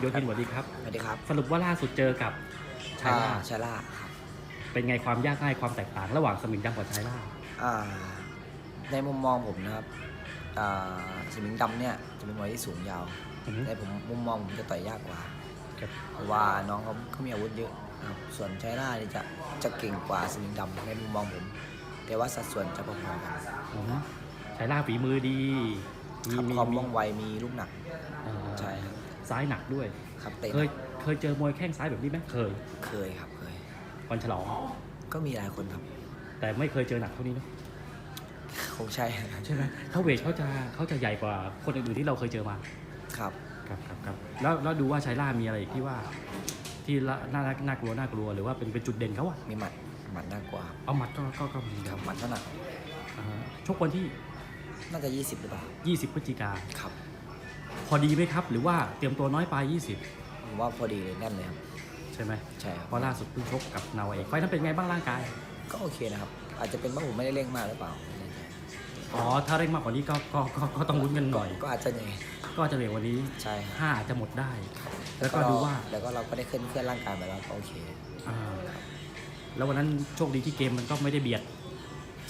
โยธินสวัสดีครับ สวัสดีครับสรุปว่าล่าสุดเจอกับชายล่าอ่ชายล่าครับเป็นไงความยากง่ายความแตกต่างระหว่างสมิงดำกับชายล่าอ่าในมุมมองผมนะครับอ่าสมิงดำเนี่ยจะเป็นมวยที่สูงยาวอือฮึในผมมุมมองผมจะต่อยยากกว่าครับเพราะว่าน้องเขาเขามีอาวุธเยอะนะครับส่วนชายล่านี่จะจะเก่งกว่าสมิงดำในมุมมองผม แต่ว่าสัดส่วนจะพอๆกันอือฮึชายล่าฝีมือดีครับมีความมีว่องไวมีลูกหนักอ่าใช่ครับ ซ้ายหนักด้วย ครับเตะเคยเคยเจอมวยแข้งซ้ายแบบนี้ไหมเคย เคยครับเคยวันฉลองก็มีหลายคนครับ แต่ไม่เคยเจอหนักเท่านี้เนอะคงใช่ใช่ไหมถ้าเวทเขาจะเขาจะใหญ่กว่าคนอื่นๆที่เราเคยเจอมาครับครับครับครับแล้วแล้วดูว่าชายล่ามีอะไรอีกที่ว่าที่ละน่าน่าน่ากลัวน่ากลัวหรือว่าเป็นเป็นจุดเด่นเขาอะมีหมัดหมัดน่ากว่าเอาหมัดก็ก็ก็มีครับหมัดก็หนักอ่าชกวันที่น่าจะ 20หรือเปล่า20พฤศจิกาครับ พอดีไหมครับ หรือว่าเตรียมตัวน้อยไปผมว่าพอดีเลยแน่นเลยครับ20ใช่ไหมใช่ครับเพราะล่าสุดเพิ่งชกกับนาวเอกไฟล์นั้นเป็นไงบ้างร่างกาย ก็โอเคนะครับ อาจจะเป็นเพราะผมไม่ได้เร่งมากหรือเปล่าไม่แน่ใจอ๋อ ถ้าเร่งมากกว่านี้ก็ก็ก็ก็ต้องลุ้นกันหน่อย ก็อาจจะเหนื่อยก็จะเหลือวันนี้ใช่ครับ5อาจจะหมดได้ แล้วก็ดูว่าแล้วก็เราก็ได้เคลื่อนเคลื่อนร่างกายไปแล้วก็โอเค อ่าแล้ววันนั้นโชคดีที่เกมมันก็ไม่ได้เบียด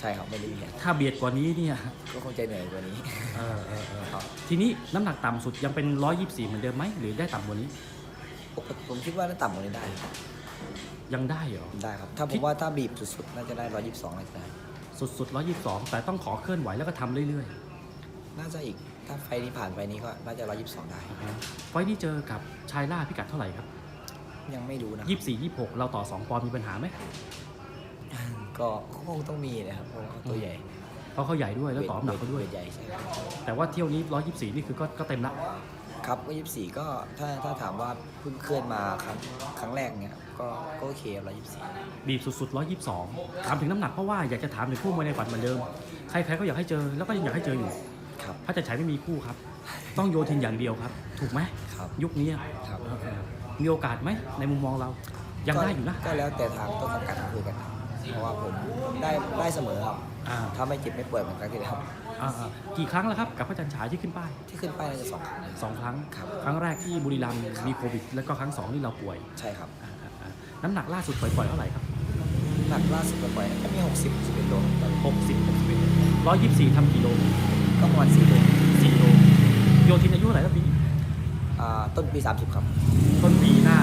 ใช่ครับไม่ได้เบียดถ้าเบียดกว่านี้เนี่ยก็คงจะเหนื่อยกว่านี้ เออ ทีนี้น้ำหนักต่ำสุดยังเป็น 124 เหมือนเดิมไหมหรือได้ต่ำกว่านี้ปกติผมคิดว่าน่าต่ำกว่านี้ได้ครับยังได้เหรอ ได้ครับ ถ้าผมว่าถ้าบีบสุดๆ น่าจะได้ร้อยยี่สิบสองน่าจะได้สุดสุด122 แต่ต้องขอเคลื่อนไหวแล้วก็ทำเรื่อยน่าจะอีกถ้าไฟล์นี้ผ่านไฟล์นี้ก็น่าจะร้อยยี่สิบสองได้ๆไฟล์ที่เจอกับชายล่าพิกัดเท่าไหร่ครับ ยังไม่รู้นะ24 26 เราต่อ 2 ปอนด์มีปัญหาไหมก็คงต้องมีนะครับเพราะว่าเขาตัวใหญ่ เพราะเขาใหญ่ด้วยแล้วต่อน้ำหนักเขาด้วยวทใหญ่ใช่ครับแต่ว่าเที่ยวนี้ 124 นี่คือก็ก็เต็มละครับก็ยี่สิบสี่ก็ถ้าถ้าถามว่าเพิ่งเคลื่อนมาครั้งครั้งแรกเนี่ยก็ก็โอเคร้อยยี่สิบสี่บีบสุดๆ 122 ถามถึงน้ำหนักเพราะว่าอยากจะถามถึงคู่มวยในฝันเหมือนเดิม ใครๆก็อยากให้เจอแล้วก็ยังอยากให้เจออยู่ครับพระจันฉายไม่มีคู่ครับ ต้องโยทินอย่างเดียวครับ ถูกไหมครับยุคนี้ครับเออมีโอกาสไหมในมุมมองเรา ยังได้อยู่นะ ก็แล้วแต่ทางต้นสังกัดคุยกันครับเพราะว่าผมได้ได้เสมอครับ อ่า ถ้าไม่เจ็บไม่ป่วยเหมือนครั้งที่แล้ว อ่าอ่ากี่ครั้งแล้วครับกับพระจันฉายที่ขึ้นป้ายที่ขึ้นป้ายน่าจะสองครั้งนะ สองครั้ง ครับครั้งแรกที่บุรีรัมย์มีโควิด แล้วก็ครั้งสองที่เราป่วยใช่ครับอ่าอ่าอ่าน้ำหนักล่าสุดปล่อยๆเท่าไหร่ครับ หนักล่าสุดปล่อยๆก็มีหกสิบสิบเอ็ดโลครับหกสิบหกสิบเอ็ดร้อยยี่สิบสี่ทำกิโลก็ประมาณสี่โลสี่โลโยทินอายุเท่าไหร่แล้วปีนี้อ่าต้นปีสามสิบครับ ต้นปีหน้า